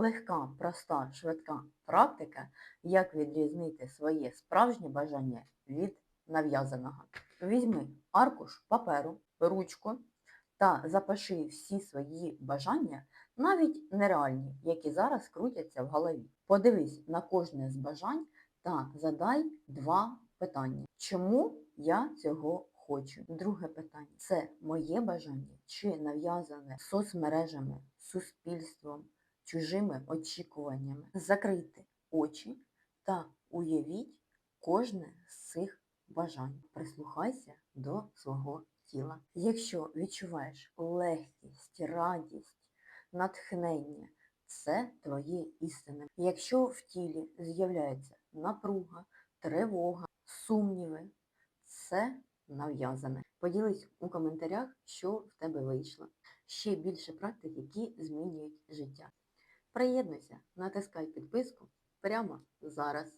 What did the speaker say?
легка, проста, швидка практика, як відрізнити своє справжнє бажання від нав'язаного. Візьми аркуш паперу, ручку та запиши всі свої бажання, навіть нереальні, які зараз крутяться в голові. Подивись на кожне з бажань та задай два питання. Чому я цього хочу? Друге питання це моє бажання чи нав'язане соцмережами, суспільством, чужими очікуваннями. Закрийте очі та уявіть кожне з цих бажань. Прислухайся до свого тіла. Якщо відчуваєш легкість, радість, натхнення, це твоє істини. Якщо в тілі з'являється напруга, тривога, сумніви, це нав'язане. Поділись у коментарях, що в тебе вийшло. Ще більше практик, які змінюють життя. Приєднуйся, натискай підписку прямо зараз.